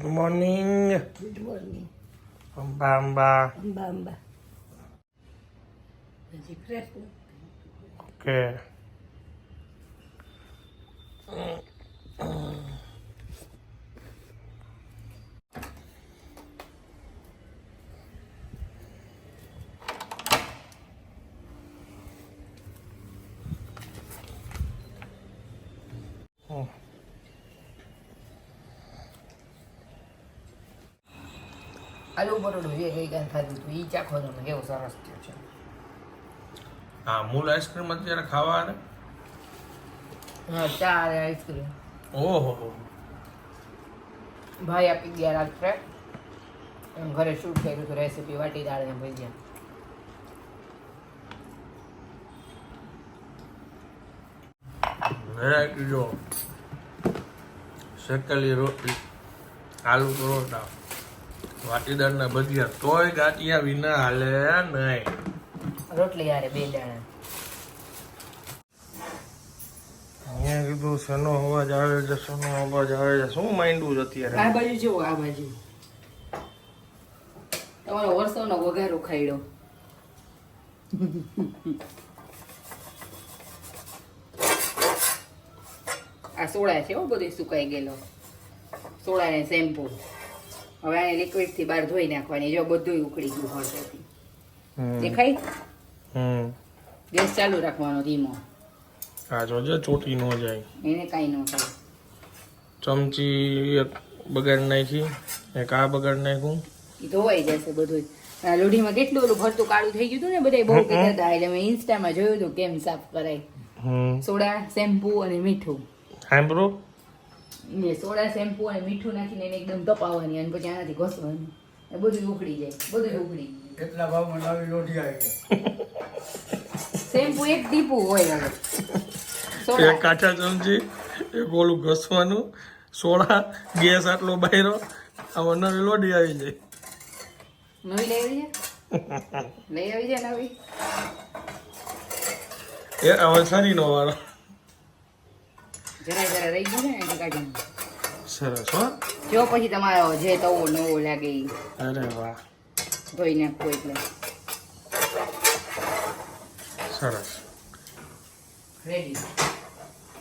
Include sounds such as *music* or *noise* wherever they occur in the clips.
Good morning. Good morning. Ambamba. Ambamba. Jadi present. Oke. Okay. Mm, mm. પરોઠું જે ગઈકાલે ખાધું હતું એ ચાખો કેવો સરસ થયો છે. હા મૂળ આઈસ્ક્રીમ અત્યારે ખાવા આવે હા ચા અને આઈસ્ક્રીમ. ઓહો. ભાઈ આપી ગયા રાત્રે એમ ઘરે શૂટ કર્યું હતું રેસીપી વાટી દાળ ને ભજીયા. વેરાયટી જો. શેકેલી રોટલી આલુ પરોઠા. વાટીદારના ભજીયા તોય ગાંઠિયા વિના હાલે નહીં. રોટલી હારે બે દાણા. અહીંયા કીધું શેનો અવાજ આવે છે શેનો અવાજ આવે છે. શું માંડવું છે અત્યારે? આ બાજુ જુઓ આ બાજુ. તમારો વર્ષોનો વઘારો ખાઈડો આ સોડા છે હો બધું સુકાઈ ગયેલો. સોડા ને શેમ્પુ હવે આને લિક્વિડથી બહાર ધોઈ નાખવાની જો બધું ઉકળી ગયું હળદેથી દેખાય? હમ. ગેસ ચાલુ રાખવાનો ધીમો. આ જોજે ચોટી ન જાય. એને કાંઈ ન થાય. ચમચી એક બગાડ નાખી એક આ બગાડ નાખ્યું ધોવાઈ જશે બધું આ લોઢીમાં કેટલું ઓલું ભરતું કાળું થઈ ગયું હતું ને બધા બહુ કહેતા હતા એટલે મેં ઇન્સ્ટામાં જોયું હતું કેમ સાફ કરાય. સોડા શેમ્પુ અને મીઠું. સાંભળો. ને સોડા શેમ્પુ અને મીઠું નાખીને એને એકદમ તપાવવાની અને પછી આનાથી ઘસવાનું. એ બધું ઉકળી જાય બધું ઉકળી જાય. કેટલા ભાવમાં નવી લોઢી આવી ગઈ. શેમ્પુ એક ટીપું હોય હવે. એક કાચા ચમચી એક ઓલું ઘસવાનું સોડા ગેસ આટલો બાયરો આમાં નવી લોઢી આવી જાય. નવી લઈ આવી જાય લઈ આવી જાય નવી? એ હવે શરીનો વાળો જરા જરા રહી ગયું ને એને કાઢી. સરસ હો. જો પછી તમારો જે તવો નવો લાગે અરે વાહ. ધોઈ નાખો એટલે. સરસ. રેડી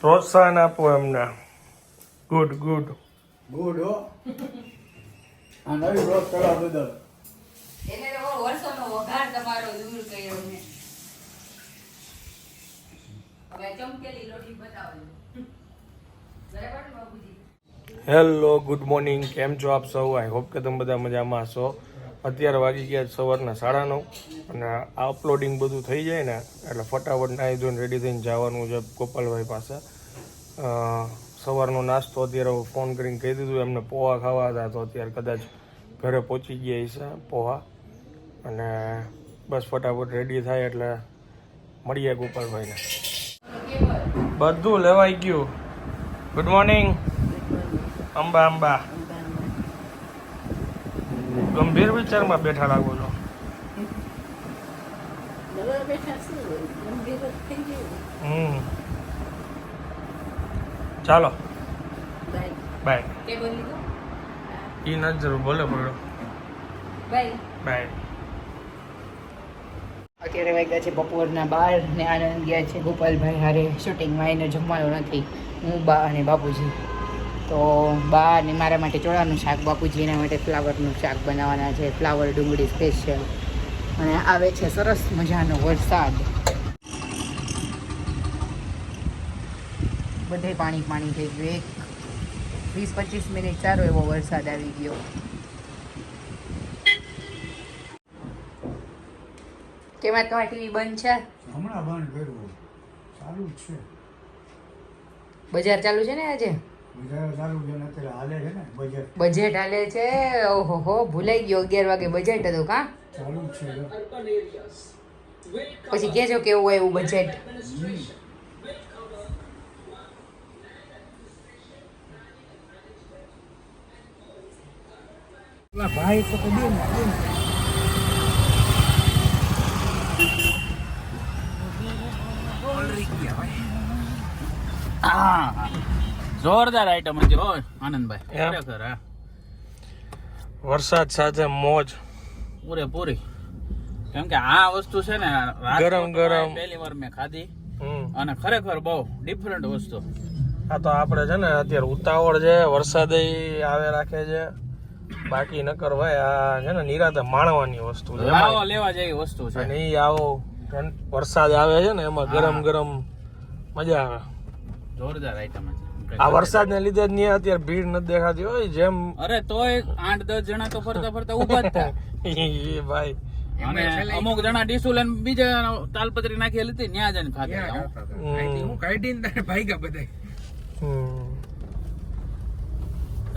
પ્રોત્સાહન આપો એમને. ગુડ ગુડ ગુડ હો. આ નવી રોજ કરવા બદલ. એટલે તો વર્ષોનો વઘાર તમારો દૂર કર્યો ને હવે ચમકેલી લોટી બતાવો બરાબર ને બાબુજી હેલો, ગુડ મોર્નિંગ. કેમ છો આપ સૌ? આઈ હોપ કે તમે બધા મજામાં હશો. અત્યારે વાગી ગયા સવારના સાડા નવ અને આ અપલોડિંગ બધું થઈ જાય ને, એટલે ફટાફટ નાહી ધોઈને રેડી થઈને જવાનું છે ગોપાલભાઈ પાસે. સવારનો નાસ્તો અત્યારે ફોન કરીને કહી દીધું, એમને પોહા ખાવા હતા તો અત્યારે કદાચ ઘરે પહોંચી ગયા છે પોહા. અને બસ ફટાફટ રેડી થાય એટલે મળીએ ગોપાલભાઈને. બધું લેવાઈ ગયું. Good morning Amba Amba. ગંભીર વિચારમાં બેઠા લાગો છો. હમ. ચાલો. બાય એ તો જરૂર બોલે બોલો બાય બાય અત્યારે વાગ્યા છે બપોરના બાર ને આનંદ ગયા છે ગોપાલભાઈ હારે શૂટિંગમાં એને જમવાનું નથી. હું બા અને બાપુજી. તો બા ને મારા માટે ચોળાનું શાક, બાપુજી એના માટે ફ્લાવરનું શાક બનાવવાના છે. ફ્લાવર ડુંગળી સ્પેશિયલ. અને આવે છે સરસ મજાનો વરસાદ. બધે પાણી પાણી થઈ ગયું. એક વીસ પચીસ મિનિટ સારો એવો વરસાદ આવી ગયો. કેમાં તમારી ટીવી બંધ છે? હમણાં બંધ કર્યું. ચાલુ છે. બજાર ચાલુ છે ને આજે? બજેટ હાલે છે? ઓહો ભૂલાઈ ગયો અગિયાર વાગે બજેટ હતું કા. પછી કેજો કેવું હોય એવું બજેટ. ભાઈ તો ને. જોરદાર આઈટમ હતી હો આનંદભાઈ? ખરેખર હા. વરસાદ સાથે મોજ. પૂરેપૂરી. કેમ કે આ વસ્તુ છે ને ગરમ ગરમ. પહેલી વાર મેં ખાધી. અને ખરેખર બહુ ડિફરન્ટ વસ્તુ. આ તો આપણે છે ને અત્યારે ઉતાવળ છે વરસાદ આવે રાખે છે. બાકી નકર ભાઈ આ છે ને નિરાતે માણવાની વસ્તુ છે. આવો લેવા જેવી વસ્તુ છે. અને ઈ આવો વરસાદ આવે છે ને એમાં ગરમ ગરમ મજા આવે. જોરદાર આઈટમ છે આ વરસાદને લીધે જ નહીં અત્યારે ભીડ નથી દેખાતી હોય જેમ અરે તોય આઠ દસ જણા તો ફરતા ફરતા ઊભા જ થાય. *laughs* ભાઈ. અને અમુક જણા ડીસુ લઈને બીજા તાલપત્રી નાખી હતી ત્યાં જઈને ખાતા હતા હમ. હમ.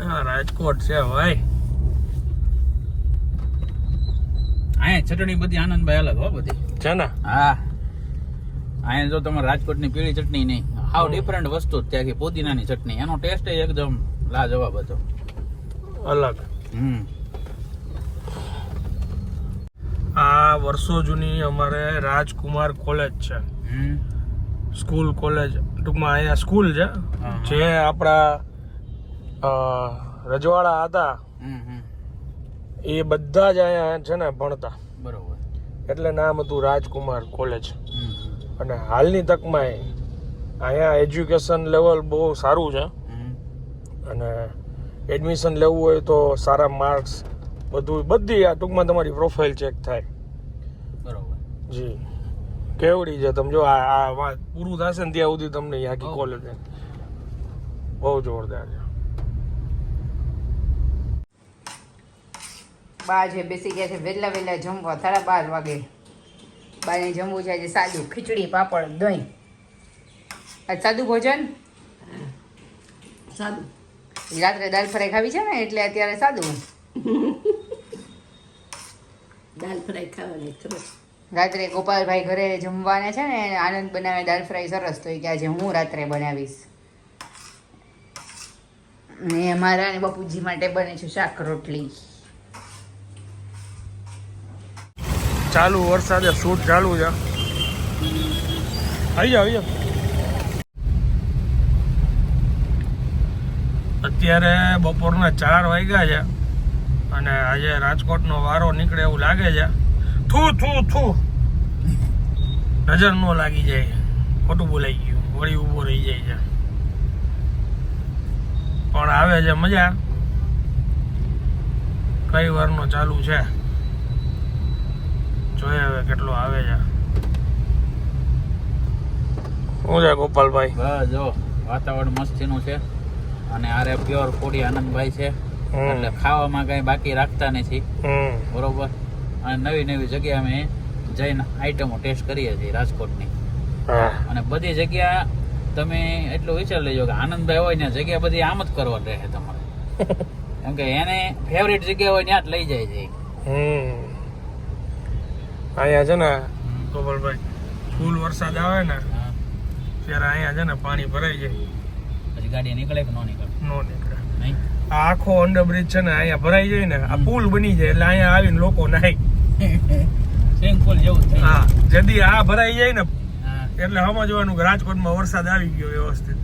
હા રાજકોટ છે ભાઈ. અહીંયા ચટણી બધી આનંદભાઈ અલગ હો બધી. છે ને? હા. અહીંયા જો તમારે રાજકોટની પીળી ચટણી નહીં. હાવ ડિફરન્ટ વસ્તુ જ ત્યાંથી પુદીનાની ચટણી. એનો ટેસ્ટ એકદમ લાજવાબ હતો. અલગ. હમ. આ વર્ષો જૂની અમારે રાજકુમાર કોલેજ છે. સ્કૂલ કોલેજ ટૂંકમાં અહીંયા સ્કૂલ છે. જે આપણા રજવાડા હતા. એ બધા જ અહીંયા છે ને ભણતા. બરોબર. એટલે નામ હતું રાજકુમાર કોલેજ અને હાલની તકમાં અહીંયા એજ્યુકેશન લેવલ બહુ સારું છે. અને એડમિશન લેવું હોય તો સારા માર્ક્સ બધું બધી આ ટૂંકમાં તમારી પ્રોફાઇલ ચેક થાય. બરોબર. જી. કેવડી છે તમે જો આ આ વાત પૂરું થશે ને ત્યાં સુધી તમને આખી કોલેજ બહુ જોરદાર છે. બા છે બેસી ગયા છે વહેલા વહેલા જમવા સાડા બાર વાગે. બાને જમવું છે આજે સાદું ખીચડી પાપડ દહીં. આજ સાદું ભોજન? સાદું. રાત્રે દાલ ફ્રાય ખાવી છે ને એટલે અત્યારે સાદું દાલ ફ્રાય ખાવાની સરસ રાત્રે ગોપાલભાઈ ઘરે જમવાના છે ને આનંદ બનાવે દાલ ફ્રાય સરસ તો એ કે આજે હું રાત્રે બનાવીશ. ને મારા અને બાપુજી માટે બને છે શાક રોટલી. ચાલુ વરસાદે શૂટ ચાલુ છે. આવી જાવ આવી જાઓ. અત્યારે બપોરના ચાર વાગ્યા છે અને આજે રાજકોટનો વારો નીકળે એવું લાગે છે. થુ થુ થુ. નજર ન લાગી જાય. ખોટું બોલાઈ ગયું. વળી ઊભો રહી જાય છે. પણ આવે છે મજા. કઈ વારનો ચાલુ છે? જોઈએ હવે કેટલો આવે છે. શું છે ગોપાલભાઈ? બસ જો, વાતાવરણ મસ્તીનું છે. અને આરે પ્યોર કોડી આનંદભાઈ છે. એટલે ખાવામાં કઈ બાકી રાખતા નથી. બરોબર? અને નવી નવી જગ્યા અમે જઈને આઈટમો ટેસ્ટ કરીએ છીએ રાજકોટની. અને બધી જગ્યા તમે એટલું વિચાર લેજો કે આનંદભાઈ હોય ને જગ્યા બધી આમ જ કરવા રહે તમારે. *laughs* કેમ કે એને ફેવરેટ જગ્યા હોય ત્યાં જ લઈ જાય છે. હમ. અહીંયા છે ને કોમલભાઈ ફૂલ વરસાદ આવે ને ત્યારે અહીંયા છે ને પાણી ભરાઈ જાય. પછી ગાડી નીકળે કે ન નીકળે? નો નીકળે. આ આખો અંડરબ્રિજ છે ને અહીંયા ભરાઈ જાય ને આ પુલ બની જાય એટલે અહીંયા આવીને લોકો નાય. સ્વિમિંગ પુલ જેવું થઈ હા જદી આ ભરાઈ જાય ને એટલે સમજવાનું કે રાજકોટમાં વરસાદ આવી ગયો વ્યવસ્થિત.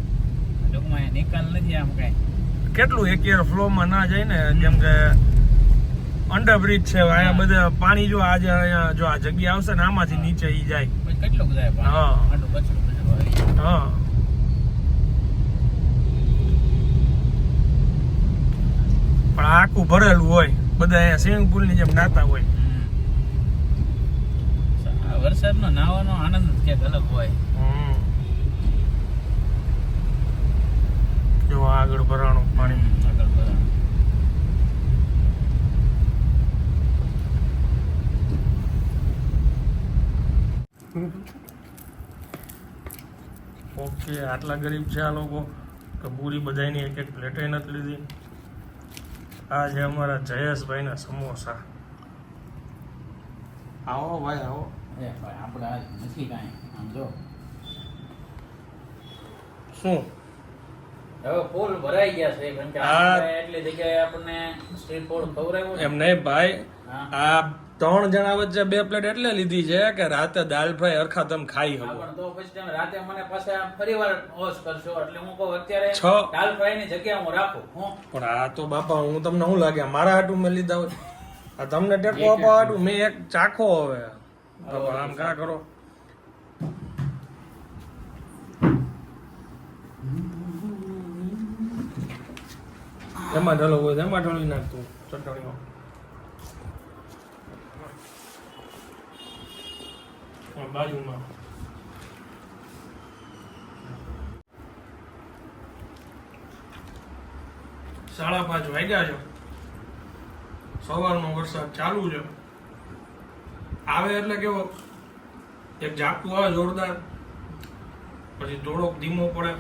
ટૂંકમાં નિકાલ નથી આમ કઈ. કેટલું એક યર ફ્લોમાં ના જાય ને કેમ કે અંડરબ્રિજ છે અહીંયા બધા પાણી જો આજે અહીંયા જો આ જગ્યા આવશે ને આમાંથી નીચે ઈ જાય. કેટલું બધા હા. જાય. હા. પણ આખું ભરેલું હોય બધા અહીંયા સ્વિમિંગ પુલની જેમ નાતા હોય. વરસાદનો નાવાનો આનંદ ક્યાંક અલગ હોય. જો આગળ ભરાણું પાણી. આગળ બધા ઓકે આટલા ગરીબ છે આ લોકો કે પૂરી બધાની એક એક પ્લેટે નથી લીધી. આ છે અમારા જયેશભાઈના સમોસા. આવો ભાઈ આવો. એ ભાઈ આપણે આ નથી કાંઈ. આમ જો. શું? હવે ફૂલ ભરાઈ ગયા છે કારણ કે એટલી જગ્યાએ આપણને સ્ટ્રીટ ફૂડ ખવડાવ્યું એમ નહીં ભાઈ આ ત્રણ જણા વચ્ચે બે પ્લેટ એટલે લીધી છે કે રાતે દાળ ફ્રાય અરખા તમે ખાઈ હા, પણ તો પછી તમે રાતે મને પાછા ફરીવાર હોશ કરશો. એટલે હું કહું અત્યારે છ. દાલ ફ્રાયની જગ્યા હું રાખું હું. પણ આ તો બાપા હું તમને શું લાગે? મારા હાટું મેં લીધા હોય. આ તમને ટેકો આપવા હાટું? મેં એક ચાખો હવે. બાપા આમ કા કરો? એમાં ઢલો હોય એમાં ઢળી નાખતું ચટણીઓ આ બાજુમાં સાડા પાંચ વાગ્યા છે. સવારનો વરસાદ ચાલુ છે. આવે એટલે કેવો? એક ઝાપટું આવે જોરદાર. પછી થોડોક ધીમો પડે.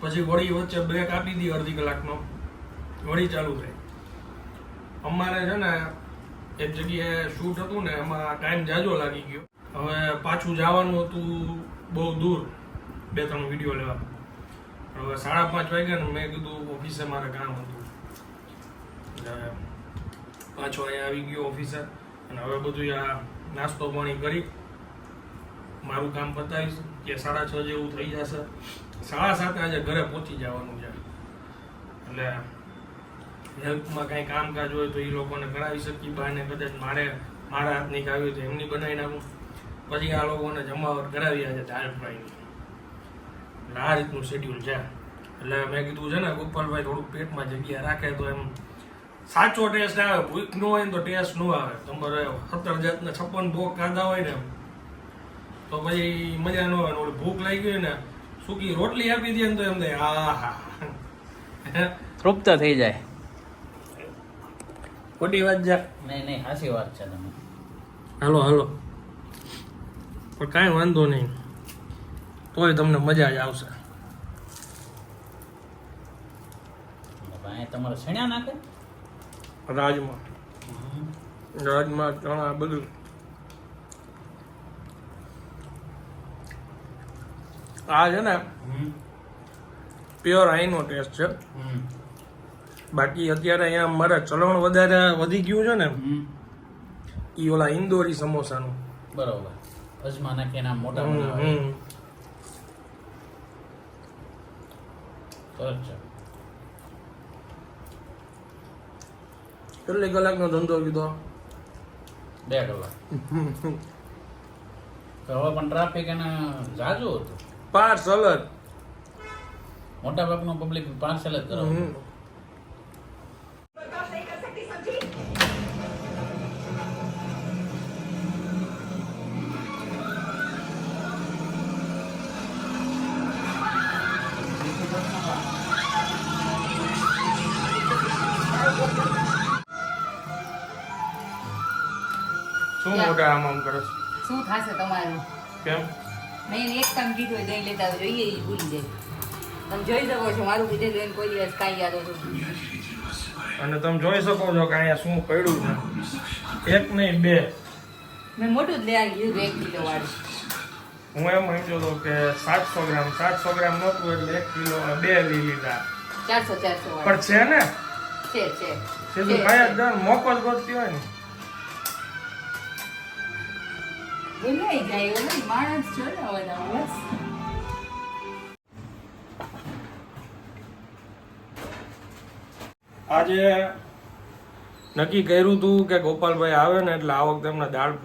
પછી વળી વચ્ચે બ્રેક આપી દી અડધી કલાકનો. વળી ચાલુ થાય. અમારે છે ને, એક જગ્યાએ શૂટ હતું ને, એમાં ટાઈમ જાજો લાગી ગયો. હવે પાછું જવાનું હતું બહુ દૂર, બે ત્રણ વીડિયો લેવા. હવે સાડા પાંચ વાગ્યા ને મેં કીધું ઓફિસે મારે કામ હતું. પાછો અહીંયા આવી ગયો ઓફિસે અને હવે બધું આ નાસ્તો પાણી કરી. મારું કામ પતાવીશ, કે સાડા છ જેવું થઈ જશે. સાડા સાતે આજે ઘરે પહોંચી જવાનું છે. એટલે હેલ્પમાં કાંઈ કામકાજ હોય તો એ લોકોને કરાવી શકીએ. બહાને કદાચ મારે, મારા હાથની ખાવી હોય તો એમની બનાવી નાખું. પછી આ લોકોને જમાવટ કરાવી આજે દાળ ફ્રાયની એટલે આ રીતનું શેડ્યુલ છે. એટલે મેં કીધું છે ને ગોપાલભાઈ થોડુંક પેટમાં જગ્યા રાખે તો એમ સાચો ટેસ્ટ આવે ભૂખ ન હોય ને તો ટેસ્ટ ન આવે. તમારે સત્તર જાતના છપ્પન ભોગ ખાધા હોય ને તો પછી મજા ન આવે ને ઓલી ભૂખ લાગી ગઈ હોય ને સૂકી રોટલી આપી દે ને તો એમ થાય હા હા તૃપ્ત થઈ જાય. ખોટી વાત જા નહીં નહીં સાચી વાત છે તમે. હાલો હાલો. પણ કાંઈ વાંધો નહીં. તોય તમને મજા જ આવશે. તમારે છણ્યા નાખે? રાજમાં. રાજમાં ચણા બધું. આ છે ને પ્યોર આઈનો ટેસ્ટ છે. બાકી અત્યારે અહીંયા મારે ચલણ વધારે વધી ગયું છે ને એ ઓલા ઇન્દોરી સમોસાનું. બરોબર. અજમા નાખે એના મોટા બનાવે. હમ. સરસ છે કેટલી કલાકનો ધંધો કીધો? બે કલાક. તો હવે પણ ટ્રાફિક એને જાજુ હતું. પાર્સલ મોટા ભાગનું પબ્લિક પાર્સલ જ કરાવે હમ. શું આમ આમ કરે છે? શું થશે તમારું? કેમ? મેં એક કામ કીધું દહીં લેતા. જોઈએ એ ભૂલી જાય. તમે જોઈ શકો છો મારું કીધે એને કોઈ દિવસ કાંઈ યાદ હતું અને તમે જોઈ શકો છો કે અહીંયા શું પડ્યું છે. એક નહીં બે. મેં મોટું જ લઈ આવી લીધું એક કિલો વાળું. હું એમ સમજો હતો કે સાતસો ગ્રામ સાતસો ગ્રામ નહોતું એટલે એક કિલો બે લઈ લીધા. ચારસો ચારસો પણ છે ને? છે છે. મોકો જ ગોતતી હોય ને. ભૂલાઈ જાય એવું માણસ છો ને બધા બસ. આજે નક્કી કર્યું હતું કે ગોપાલભાઈ આવે ને એટલે આ વખતે એમને દાળ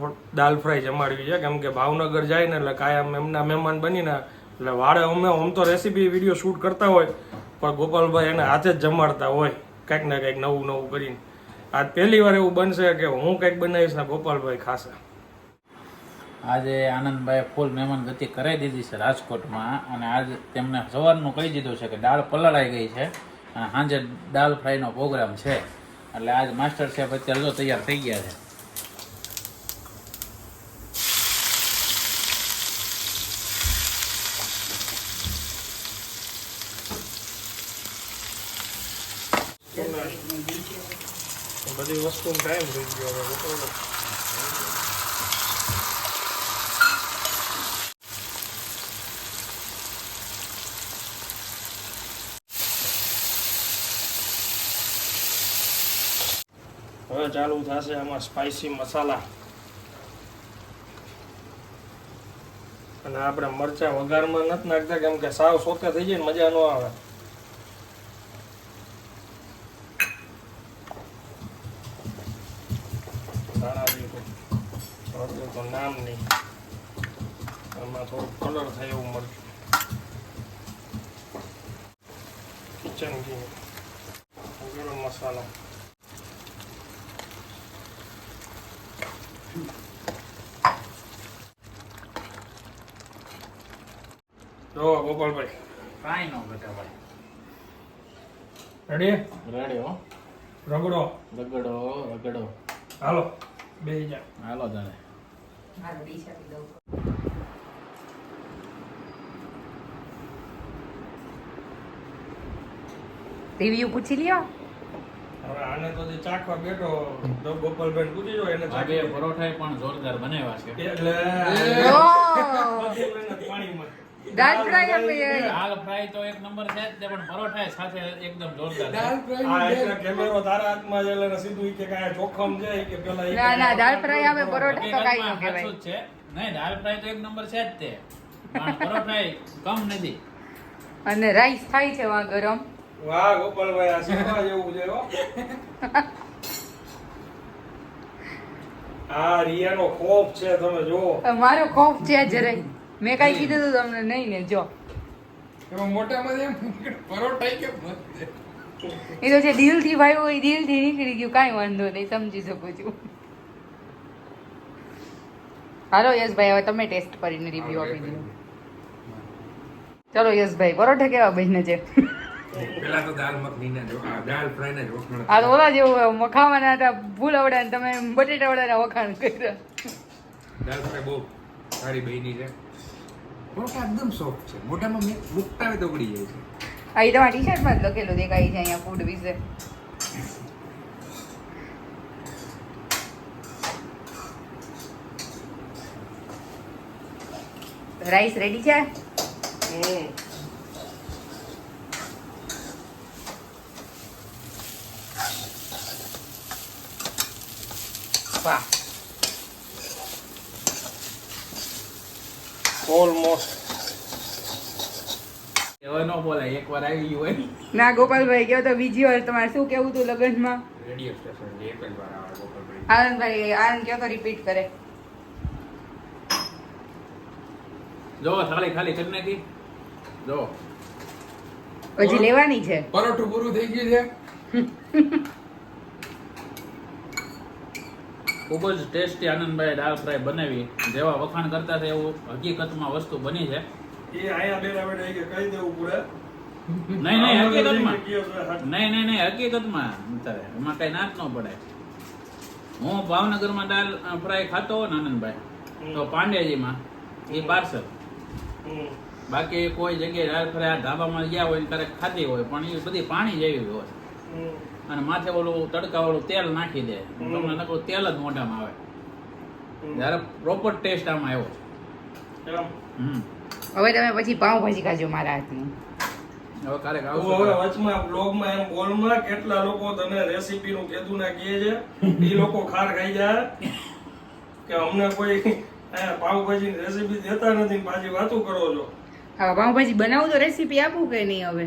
દાળ ફ્રાય જમાડવી છે. કેમ કે ભાવનગર જાય ને એટલે કાયમ એમના મહેમાન બનીને, એટલે વાળે અમે આમ તો રેસીપી વીડિયો શૂટ કરતા હોય, પણ ગોપાલભાઈ એને હાથે જ જમાડતા હોય, કંઈક ને કંઈક નવું નવું કરીને. આજ પહેલી વાર એવું બનશે કે હું કંઈક બનાવીશ ને ગોપાલભાઈ ખાશે. આજે આનંદભાઈ ફૂલ મહેમાન ગતિ કરાવી દીધી છે રાજકોટમાં અને આજ તેમને સવારનું કહી દીધું છે કે દાળ પલળાઈ ગઈ છે. અને સાંજે દાળ ફ્રાયનો પ્રોગ્રામ છે. એટલે આજ માસ્ટર શેફ અત્યારે જો તૈયાર થઈ ગયા છે. બધી વસ્તુ ટાઈમ થઈ ગયો હવે ગોપાલભાઈ હવે ચાલુ થશે આમાં સ્પાઇસી મસાલા. અને આપણે મરચા વઘારમાં નથી નાખતા કેમ કે સાવ સોતે થઈ જાય ને મજા ન આવે. નામ નહીં. આમાં થોડું કલર થાય એવું મરચું કિચન ઘી ગરમ મસાલા જો ગોપાલભાઈ. કાંઈ ન ઘટે ભાઈ. રેડી રેડી હો. રગડો. રગડો રગડો. હાલો બે જા હાલો તારે. રિવ્યુ પૂછી લ્યો. હવે આને તો જે ચાખવા બેઠો તો ગોપાલભાઈ પૂછી જો એને આ બે પરોઠા પણ જોરદાર બનાવ્યા છે. એટલે *laughs* પાણીમાં. દાળ ફ્રાય અમે દાળ ફ્રાય તો એક નંબર છે તે પણ પરોઠા સાથે એકદમ જોરદાર દાળ ફ્રાય આ એટલે કેમેરો તારા હાથમાં છે એટલે સીધું કે કાય જોખમ છે કે પેલા ના ના દાળ ફ્રાય આવે પરોઠા. તો કાંઈ ન કહેવાય. સાચું છે. નહીં દાળ ફ્રાય તો એક નંબર છે જ તે. પણ પરોઠા કમ નથી. અને રાઈસ થાય છે વા ગરમ. વાહ ગોપાલભાઈ આ શીખવા જેવું છે હો? *laughs* આ રિયાનો ખોફ છે તમે જો મારો ખોફ છે જરાય. મેં કઈ કીધું તું તમને નહીં ને જો. એમાં મોટામાં એમ પરોઠા કે એ તો જે દિલથી ભાઈ હોય દિલથી નીકળી ગયું કાંઈ વાંધો નહીં સમજી શકું છું. હાલો યશભાઈ હવે તમે ટેસ્ટ કરીને રિવ્યુ આપી દો. ચલો યશભાઈ પરોઠા કેવા બહેને છે? પેલા તો દાલ મખની ને જો દાલ ફ્રાય ને જોખણ આ તો ઓલા જેવું મખાવાના હતા ફૂલ વડા તમે બટેટા વડાના વખાણ કર્યા. દાલ ફ્રાય બહુ સારી બહેની છે. પરોઠા એકદમ સોફ્ટ છે. મોઢામાં મેં મુકતા હોય તો ઉગડી જાય છે. અહીં તમારા ટી શર્ટમાં જ લખેલું દેખાય છે અહીંયા ફૂડ વિશે. રાઈસ રેડી છે. વાહ. ઓલમોસ્ટ હવે ન બોલાય એકવાર આવી ગયું હોય. ના ગોપાલભાઈ કહો તો બીજી વાર તમારે શું કેવું હતું લગ્નમાં? રેડિયો સ્ટેશન એક જ વાર આવે ગોપાલભાઈ. આનંદભાઈ આનંદ કહો તો રિપીટ કરે. જો થાળી ખાલી કરી નાખી. જો. હજી લેવાની છે? પરોઠું પૂરું થઈ ગયું છે. *laughs* ખૂબ જ ટેસ્ટી આનંદભાઈ દાળ ફ્રાય બનાવી. જેવા વખાણ કરતા હતા એવું હકીકતમાં વસ્તુ બની છે. એ આયા બેરા બેઠા કે કહી દેવું પડે નહીં નહીં હકીકતમાં. નહીં નહીં નહીં હકીકતમાં તારે એમાં કઈ નાચ ન પડે. હું ભાવનગરમાં દાળ ફ્રાય ખાતો ને આનંદભાઈ તો પાંડેજીમાં એ પાર્સલ. બાકી કોઈ જગ્યાએ દાળ ફ્રાય આ ધાબામાં ગયા હોય ને ક્યારેક ખાધી હોય પણ એ બધી પાણી જેવી હોય. અને માથે ઓલું તડકા વાળું તેલ નાખી દે. તમને નકરું તેલ જ મોઢામાં આવે. જ્યારે પ્રોપર ટેસ્ટ આમાં આવ્યો છે. હવે તમે પછી પાઉંભાજી ખાજો મારા હાથની. હવે ક્યારેક તું હવે વચમાં બ્લોગમાં એમ બોલમાં કેટલા લોકો તને રેસીપીનું કીધું ના કહે છે? એ લોકો ખાર ખાઈ જાય. કે અમને કોઈ અહીંયા પાવભાજીની રેસીપી દેતા નથી ને પાછી વાતું કરો છો. હા પાઉંભાજી બનાવું તો રેસીપી આપું કે નહીં હવે?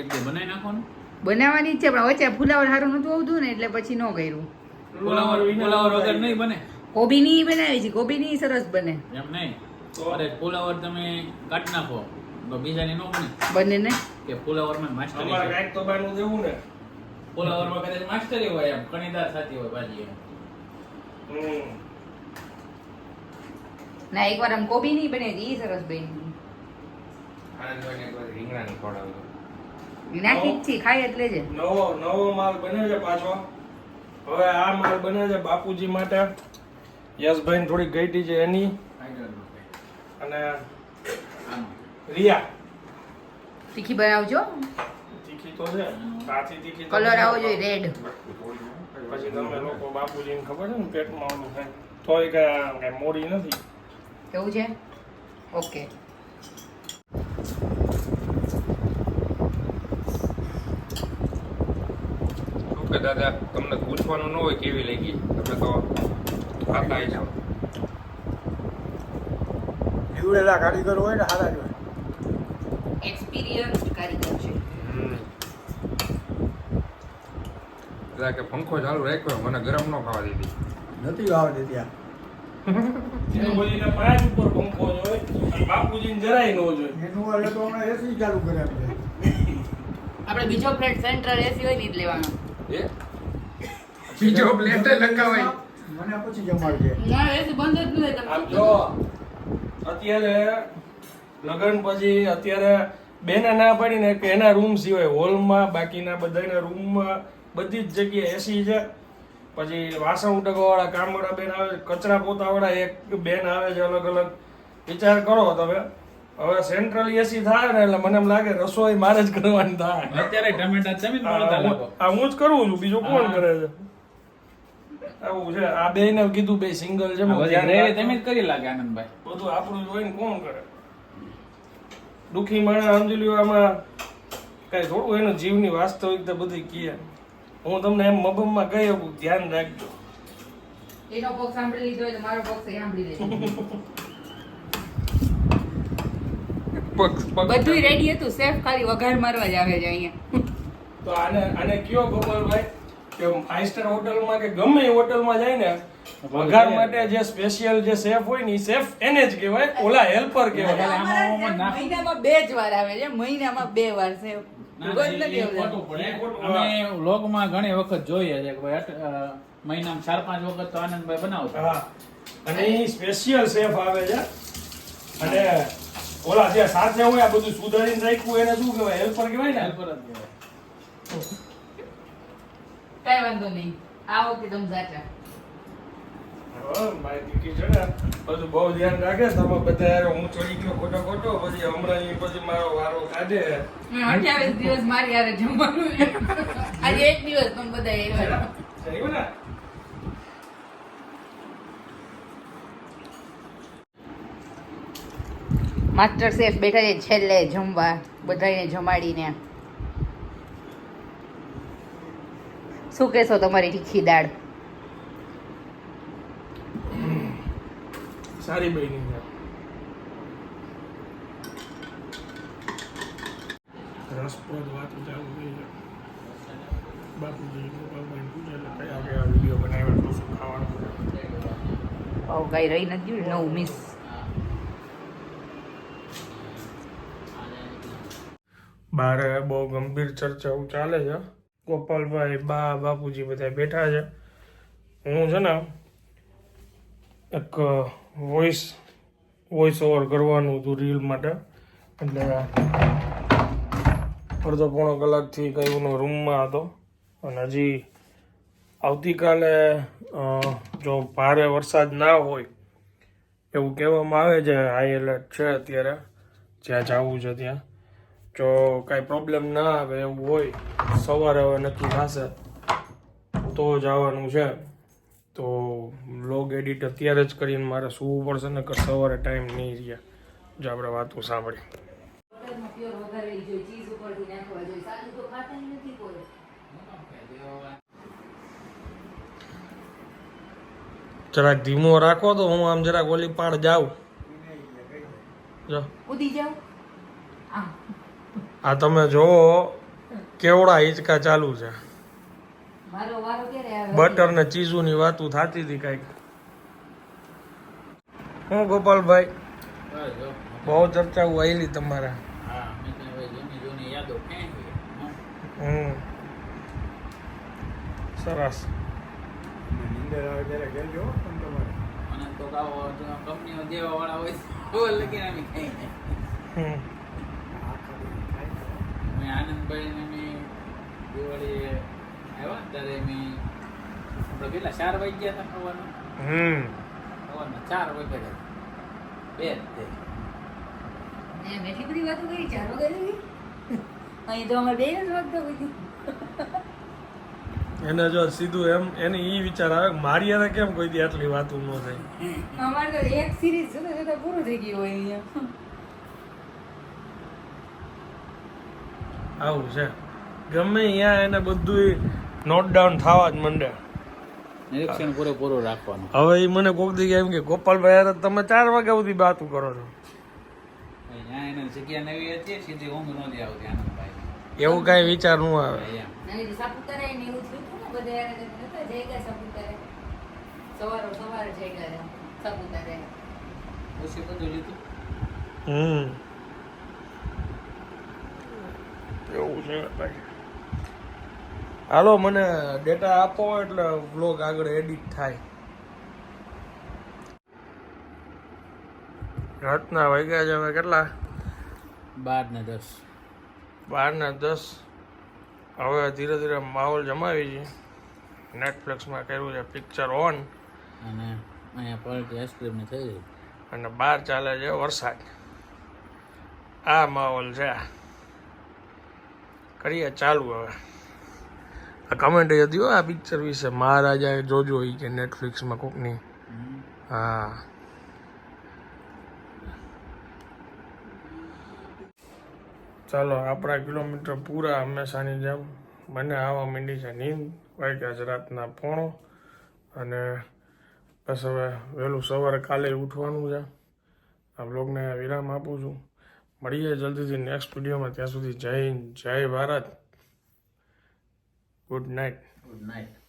એક બનાવી નાખવાનું. બનાવવાની છે પણ વચ્ચે ફુલાવર સારું નતું આવતું ને એટલે પછી ન કર્યું. ફુલાવર ફુલાવર વગર નહીં બને. કોબીની બનાવી છે કોબીની સરસ બને. એમ નહીં. અરે ફુલાવર તમે કાટ નાખો. તો બીજાની ન બને. બને ને? કે ફુલાવરમાં માસ્ટર અમાર કાઈક તો બાનું દેવું ને. ફુલાવરમાં કદાચ માસ્ટરી હોય એમ. કણીદાર થતી હોય ભાજી એમ. ના એકવાર આમ કોબીની બને એ ઈ સરસ બની. આનંદભાઈને એક વાર રીંગણાની ખવડાવજો નાખી જ છે એટલે જ નવો નવો માલ બને છે પાછો. હવે આ માલ બને છે બાપુજી માટે. યશભાઈ થોડી ગઈટી છે એની. અને રિયા. તીખી બનાવજો. તીખી તો છે. કાચી તીખી કલર આવો જોઈએ રેડ પછી તમે લોકો બાપુજીને ખબર છે ને પેટમાં ઓલું થાય. તોય કઈ મોડી નથી. એવું છે? ઓકે. કે દાદા તમને પૂછવાનું ન હોય કેવી લાગી? તમે તો ખાતા છો જીવડેલા કારીગર હોય ને સારા જ હોય. એક્સપિરિયન્સ કારીગર છે. દાદા કે પંખો ચાલુ રાખ્યો મને ગરમ ન ખાવા દીધી. નથી ખાવા દીધી આ. જીનુભાઈને પાંચ ઉપર પંખો જોઈએ અને બાપુજીને જરાય ન જોઈએ એનું હવે તો હમણાં એસી ચાલુ કર્યા આપણે બીજો ફ્લેટ સેન્ટ્રલ એસી હોય ને જ લેવાનો. એ બીજો પ્લેટ લગાવાય. મને પછી જમાડજે. ના એ બંધ જ નહીં આમ જો અત્યારે લગ્ન પછી અત્યારે બેને ના પાડીને કે એના રૂમ સિવાય હોલમાં બાકીના બધાના રૂમમાં બધી જ જગ્યાએ એસી છે. પછી વાસણ ઉટકવાવાળા કામવાળા બેન આવે કચરા પોતાવાળા એક બેન આવે છે અલગ અલગ. વિચાર કરો તમે. હવે સેન્ટ્રલ એસી થાય ને એટલે મને એમ લાગે રસોઈ મારે જ કરવાની થાય. અત્યારે ટમેટા જમીન આ હું- જ કરું છું બીજું કોણ કરે છે? આવું છે આ બે ને કીધું બે સિંગલ છે. તમે જ કરી લાગે આનંદભાઈ. બધું આપણું જોઈને કોણ કરે? દુખી માણસ સમજી લ્યો આમાં કઈ થોડું એનું જીવની વાસ્તવિકતા બધી કહે. હું તમને એમ મબમમાં કહી શકું ધ્યાન રાખજો. એનો પક્ષ સાંભળી લીધો હોય તો મારો પક્ષ સાંભળી લેજો. *laughs* બધું રેડી હતું. સેફ ખાલી વઘાર મારવા જ આવે છે અહીંયા. તો આને આને કયો ગોપાલભાઈ કે ફાઈવ સ્ટાર હોટલમાં કે ગમે એ હોટલમાં જાય ને વઘાર માટે જે સ્પેશિયલ જે શેફ હોય ને એ શેફ એને જ કહેવાય ઓલા હેલ્પર કહેવાય. મહિનામાં બે જ વાર આવે છે. મહિનામાં બે વાર શેફ. અમે વ્લોગમાં ઘણી વખત જોઈએ છે કે ભાઈ મહિનામાં ચાર પાંચ વખત તો આનંદભાઈ બનાવતા. અને સ્પેશિયલ શેફ આવે છે. અને ઓલા જે સાથે હોય આ બધું સુધારીને રાખ્યું એને શું કહેવાય? હેલ્પર કહેવાય ને? હેલ્પર જ કહેવાય. કઈ વાંધો નહીં. આવો કે તમે સાચા મારી દીકરી છે ને બધું બહુ ધ્યાન રાખે છે. તમે બધા યાર હું ચડી ગયો ખોટો ખોટો પછી હમણાં પછી મારો વારો કાઢે. અઠ્યાવીસ દિવસ મારી જમવાનું આજે એક દિવસ તમે બધા આવ્યા ને? માસ્ટર શેફ બેઠા છે છેલ્લે જમવા બધાને જમાડીને. શું કહેશો તમારી તીખી દાળ? સારી બની રસપ્રદ વાત ચાલુ થઈ છે. બાપુજી ગોપાલભાઈ પૂછે એટલે કયા કયા વીડિયો બનાવ્યા શું ખાવાનું કઈ રહી નથી નવું મિસ બારે બહુ ગંભીર ચર્ચાઓ ચાલે છે. ગોપાલભાઈ, બા, બાપુજી બધા બેઠા છે. હું છે ને એક વોઇસ વોઇસ ઓવર કરવાનું હતું રીલ માટે. એટલે અડધો પોણો કલાકથી કઈ રૂમમાં હતો. અને હજી આવતીકાલે જો ભારે વરસાદ ના હોય એવું કહેવામાં આવે છે હાઈ એલર્ટ છે અત્યારે. જ્યાં જવું છે ત્યાં. જો કાંઈ પ્રોબ્લેમ ના આવે એવું હોય, સવારે હવે નક્કી થશે, તો જવાનું છે. તો લોગ એડિટ અત્યારે જ કરીને મારે સૂવું પડશે ને કે સવારે ટાઈમ નહીં રહ્યા જો આપણે વાતો સાંભળી. જરાક ધીમો રાખો તો હું આમ જરાક ઓલી પાડ જાઉં. જો. કૂદી જાઉં? આ તમે જોવો કેવડા હિંચકા ચાલુ છે. મારો વારો ક્યારે આવે? બટર ને ચીઝુની વાતું થતી હતી કંઈક. હું ગોપાલભાઈ. બહુ ચર્ચા આવેલી તમારા? હમ. સરસ. નીંદર અમે આનંદભાઈ ને અમે આવ્યા ત્યારે આપણે કેટલા ચાર વાગ્યા હતા હમ. ચાર વાગ્યા બે જ એટલી બધી વાતો કરી ચાર અહીં તો અમારે બે જ વાગતા એને જો સીધું એમ એને ઈ વિચાર આવે કે મારી યારે કેમ કોઈ દી આટલી વાતું ન થાય અમારે તો એક સિરીઝ જોતા જોતા પૂરું થઈ ગયું હોય અહીંયા. આવું છે. ગમે ત્યાં એને બધું નોટ ડાઉન થવા જ માંડે. નિરીક્ષણ પૂરેપૂરું રાખવાનું. હવે એ મને કોક દી એમ કે ગોપાલભાઈ યાર તમે ચાર વાગ્યા સુધી બાતું કરો છો. અહીંયા એને જગ્યા નવી હતી સીધી ઊંઘ નહોતી આવતી આનંદભાઈ. એવું કાંઈ વિચાર ન આવે. અહીંયા સાપુતારા ને એવું થયું હતું ને બધે નતા જઈ ગયા સાપુતારે સવારે સવારે જઈ ગયા સાપુતારે પછી બધું લીધું હમ એવું છે ભાઈ હાલો મને ડેટા આપો એટલે વ્લોગ આગળ એડિટ થાય. રાતના વાગ્યા છે હવે કેટલા? બાર ને દસ. બાર ને દસ. હવે ધીરે ધીરે માહોલ જમાવી છે. નેટફ્લિક્સમાં કર્યું છે પિક્ચર ઓન અને અહીંયા પલટી આઈસ્ક્રીમની થઈ ગઈ. અને બહાર ચાલે છે વરસાદ. આ માહોલ છે કરીએ, ચાલુ હવે. આ કમેન્ટ હતી આ પિક્ચર વિશે. મહારાજાએ જોજો એ કે નેટફ્લિક્સમાં કોકની. હા. ચાલો, આપણા કિલોમીટર પૂરા, હંમેશાની જેમ. મને આવવા માંડી છે નીંદ વાગ્યા છે રાતના પોણો. અને બસ હવે વહેલું સવારે કાલે ઉઠવાનું છે. આ બ્લોગને વિરામ આપું છું. મળીએ જલ્દીથી નેક્સ્ટ વિડીયોમાં ત્યાં સુધી જય હિન્દ જય Bharat. Good night good night